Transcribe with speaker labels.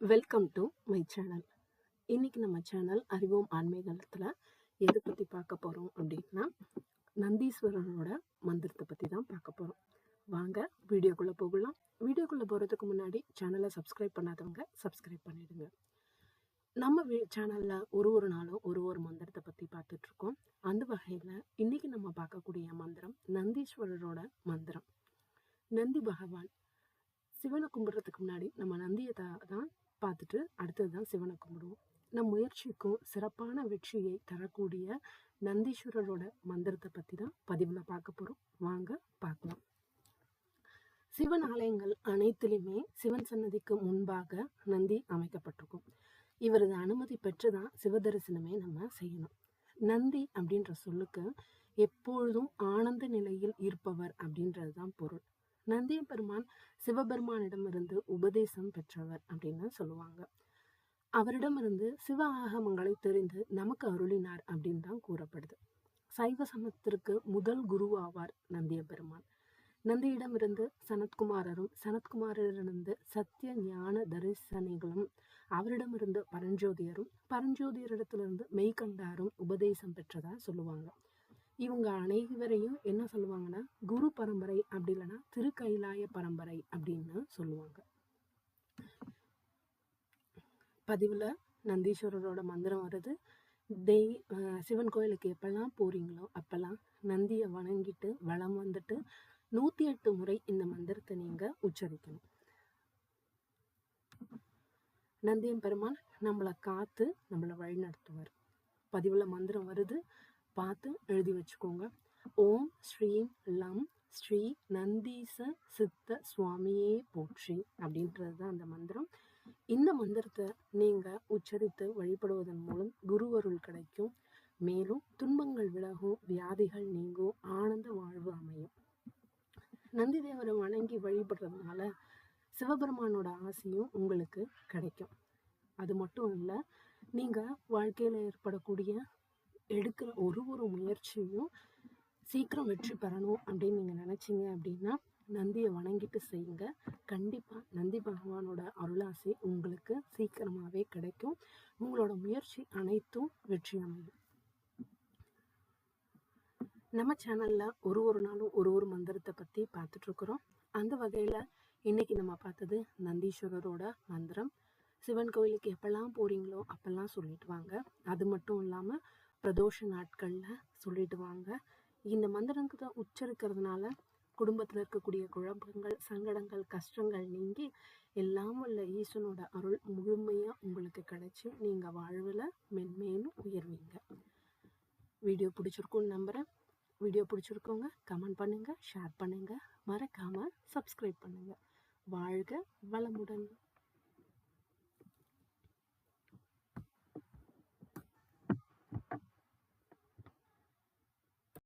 Speaker 1: Welcome to my channel இன்றைக்கி நம்ம channel அறிவோம் ஆன்மீகத்தில் எதை பற்றி பார்க்க போகிறோம் அப்படின்னா நந்தீஸ்வரனோட மந்திரத்தை பற்றி தான் பார்க்க போகிறோம் வாங்க வீடியோக்குள்ளே போகலாம். வீடியோக்குள்ளே போகிறதுக்கு முன்னாடி சேனலை சப்ஸ்கிரைப் பண்ணாதவங்க சப்ஸ்கிரைப் பண்ணிடுங்க. நம்ம வீ சேனலில் ஒரு ஒரு நாளும் ஒரு ஒரு மந்திரத்தை பற்றி பார்த்துட்ருக்கோம். அந்த வகையில் இன்றைக்கி நம்ம பார்க்கக்கூடிய மந்திரம் நந்தீஸ்வரரோட மந்திரம். நந்தி பகவான் சிவனை கும்பிட்றதுக்கு முன்னாடி நம்ம நந்தியை தான் பார்த்துட்டு அடுத்தது தான் சிவனை கும்பிடுவோம். நம் முயற்சிக்கும் சிறப்பான வெற்றியை தரக்கூடிய நந்தீஸ்வரரோட மந்திரத்தை பற்றி தான் பதிவில் பார்க்க போகிறோம் வாங்க பார்க்கலாம். சிவன் ஆலயங்கள் அனைத்திலுமே சிவன் சன்னதிக்கு முன்பாக நந்தி அமைக்கப்பட்டிருக்கும். இவரது அனுமதி பெற்று தான் சிவதரிசனமே நம்ம செய்யணும். நந்தி அப்படின்ற சொல்லுக்கு எப்பொழுதும் ஆனந்த நிலையில் இருப்பவர் அப்படின்றது தான் பொருள். நந்திய பெருமான் சிவபெருமானிடமிருந்து உபதேசம் பெற்றவர் அப்படின்னு சொல்லுவாங்க. அவரிடமிருந்து சிவ ஆகமங்களை தெரிந்து நமக்கு அருளினார் அப்படின்னு தான் கூறப்படுது. சைவ சமத்திற்கு முதல் குருவாவார் நந்திய பெருமான் நந்தியிடமிருந்து சனத்குமாரரும் சனத்குமாரிடமிருந்து சத்திய ஞான தரிசனிகளும் அவரிடமிருந்து பரஞ்சோதியரும் பரஞ்சோதியரிடத்திலிருந்து மெய்கண்டாரும் உபதேசம் பெற்றதா சொல்லுவாங்க. இவங்க அனைவரையும் என்ன சொல்லுவாங்கன்னா குரு பரம்பரை அப்படி இல்லைன்னா திருக்கைலாய பரம்பரை அப்படின்னு சொல்லுவாங்க. பதிவில் நந்தீஸ்வரரோட மந்திரம் வருது. தெய் சிவன் கோயிலுக்கு எப்பெல்லாம் போகிறீங்களோ அப்பெல்லாம் நந்தியை வணங்கிட்டு வளம் வந்துட்டு நூற்றி எட்டு முறை இந்த மந்திரத்தை நீங்கள் உச்சரிக்கணும். நந்தியம் பெருமான் நம்மளை காத்து நம்மளை வழிநடத்துவார். பதிவில் மந்திரம் வருது. பார்த்து எழுதி வச்சுக்கோங்க. ஓம் ஸ்ரீம் லம் ஸ்ரீ நந்தீச சித்த சுவாமியே போற்றி அப்படின்றது தான் அந்த மந்திரம். இந்த மந்திரத்தை நீங்கள் உச்சரித்து வழிபடுவதன் மூலம் குருவருள் கிடைக்கும். மேலும் துன்பங்கள் விலகும் வியாதிகள் நீங்கும் ஆனந்த வாழ்வு அமையும். நந்தி தேவரை வணங்கி வழிபடுறதுனால சிவபெருமானோட ஆசையும் உங்களுக்கு கிடைக்கும். அது மட்டும் இல்லை நீங்கள் வாழ்க்கையில் ஏற்படக்கூடிய எடுக்கிற ஒரு ஒரு முயற்சியும் சீக்கிரம் வெற்றி பெறணும் அப்படின்னு நீங்கள் நினச்சிங்க அப்படின்னா நந்தியை வணங்கிட்டு செய்யுங்க. கண்டிப்பாக நந்தி பகவானோட அருளாசி உங்களுக்கு சீக்கிரமாகவே கிடைக்கும். உங்களோட முயற்சி அனைத்தும் வெற்றி அமையும் நம்ம சேனலில் ஒரு ஒரு நாளும் ஒரு ஒரு மந்திரத்தை பற்றி பார்த்துட்ருக்குறோம். அந்த வகையில் இன்றைக்கி நம்ம பார்த்தது நந்தீஸ்வரரோட மந்திரம். சிவன் கோயிலுக்கு எப்பெல்லாம் போகிறீங்களோ அப்பெல்லாம் சொல்லிட்டு வாங்க. அது மட்டும் இல்லாமல் பிரதோஷ நாட்களில் சொல்லிடுவாங்க இந்த மந்திரத்தை உச்சரிக்கிறதுனால குடும்பத்தில் இருக்கக்கூடிய குழப்பங்கள் சங்கடங்கள் கஷ்டங்கள் நீங்கி எல்லாம் உள்ள ஈசனோட அருள் முழுமையாக உங்களுக்கு கிடைச்சி நீங்கள் வாழ்வில் மென்மேலும் உயர்வீங்க. வீடியோ பிடிச்சிருக்கும்னு நம்புகிறேன் வீடியோ பிடிச்சிருக்கோங்க கமெண்ட் பண்ணுங்கள் ஷேர் பண்ணுங்கள் மறக்காமல் சப்ஸ்கிரைப் பண்ணுங்கள் வாழ்க வளமுடன்.